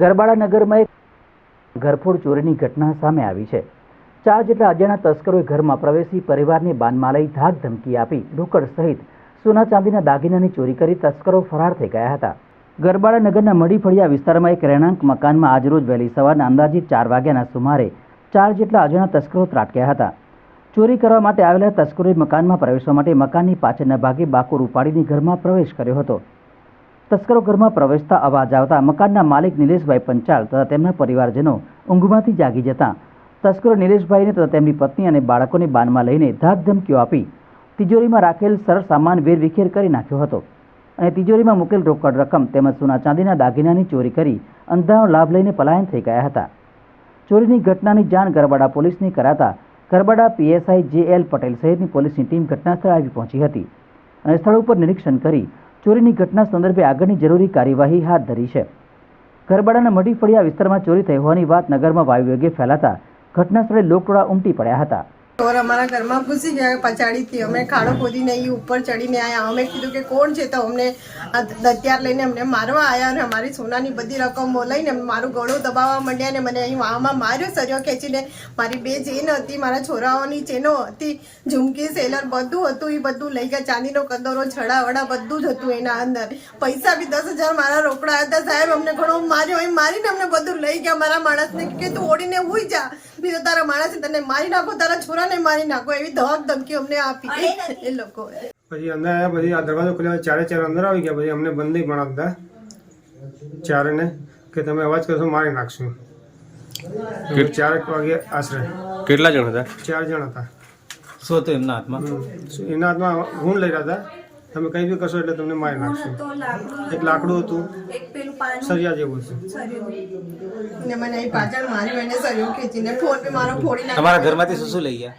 ગરબાડા નગરમાં એક ઘરફોડ ચોરીની ઘટના સામે આવી છે. ચાર જેટલા અજાણ્યા તસ્કરોએ ઘરમાં પ્રવેશી પરિવારની બાનમાં લઈ ધાક ધમકી આપી રોકડ સહિત સોના ચાંદીના દાગીનાની ચોરી કરી તસ્કરો ફરાર થઈ ગયા હતા. ગરબાડા નગરના મડીફળિયા વિસ્તારમાં એક રહેણાંક મકાનમાં આજરોજ વહેલી સવારના અંદાજિત ચાર વાગ્યાના સુમારે ચાર જેટલા અજાણ્યા તસ્કરો ત્રાટક્યા હતા. ચોરી કરવા માટે આવેલા તસ્કરોએ મકાનમાં પ્રવેશવા માટે મકાનની પાછળના ભાગે બાકુર ઉપાડીને ઘરમાં પ્રવેશ કર્યો હતો. તસ્કરો ઘરમાં પ્રવેશતા અવાજ આવતા મકાનના માલિક નિલેશભાઈ પંચાલ તથા તેમના પરિવારજનો ઊંઘમાંથી જાગી જતા. તસ્કરો નિલેશભાઈને તથા તેમની પત્ની અને બાળકોને બાનમાં લઈને ધાકધમકીઓ આપી. તિજોરીમાં રાખેલ સર સામાન વેરવિખેર કરી નાખ્યો હતો અને તિજોરીમાં મૂકેલ રોકડ રકમ તેમજ સોના ચાંદીના દાગીનાની ચોરી કરી અંધાનો લાભ લઈને પલાયન થઈ ગયા હતા. ચોરીની ઘટનાની જાણ ગરબાડા પોલીસને કરાતા Garbada PSI J L Patel સહિતની પોલીસની ટીમ ઘટનાસ્થળે આવી પહોંચી હતી અને સ્થળ ઉપર નિરીક્ષણ કરી ચોરીની ઘટના સંદર્ભે આગળની જરૂરી કાર્યવાહી હાથ ધરી છે. ગરબાડાના મઢી ફળિયા વિસ્તારમાં ચોરી થઈ હોવાની વાત નગરમાં વાયુવેગે ફેલાતા ઘટના સ્થળે લોકટોળા ઉમટી પડ્યા હતા. ચોર અમારા ઘરમાં ઘૂસી ગયા, પછાડીથી અમે ખાડો ખોદીને એ ઉપર ચડીને આવ્યા અમે કીધું કે કોણ છે તો અમને હથિયાર લઈને અમને મારવા આવ્યા અને અમારી સોનાની બધી રકમો લઈને મારું ગળું દબાવવા માંડ્યા અને મને અહીં વાહમાં માર્યો સરિયો ખેંચીને. મારી બે ચેન હતી, મારા છોરાઓની ચેનો હતી, ઝુમકી, સેલર બધું હતું એ બધું લઈ ગયા. ચાંદીનો કદરો છડા વડા બધું જ હતું એના અંદર. પૈસા બી દસ હજાર મારા રોકડા હતા. સાહેબ, અમને ઘણો માર્યો. એમ મારીને અમને બધું લઈ ગયા. મારા માણસને કે તું ઓડીને હુઈ જા. બીજો તારા માણસે તને મારી નાખો. તારા છોરાને મારી નાખો એવી ધમક ધમકી અમને આપી. એ લોકો. પછી અંદર આવ્યા પછી આ દરવાજો ખોલ્યા ચારે ચાર અંદર આવી ગયા પછી અમને બંધ નહીં ભણાવતા. ચારેને કે તમે અવાજ કરશો મારી નાખશું. કે ચારેક વાગે આશરે. કેટલા જણ હતા? ચાર જણ હતા. શું હતું એમના હાથમાં? એના હાથમાં ગુણ લઈ રહ્યા હતા? તમે કંઈ બી કરશો એટલે તમને મારી નાખશું. એક લાકડું હતું સરિયા જેવું ને નાખ્યો. તમારા ઘરમાંથી શું શું લઈ ગયા?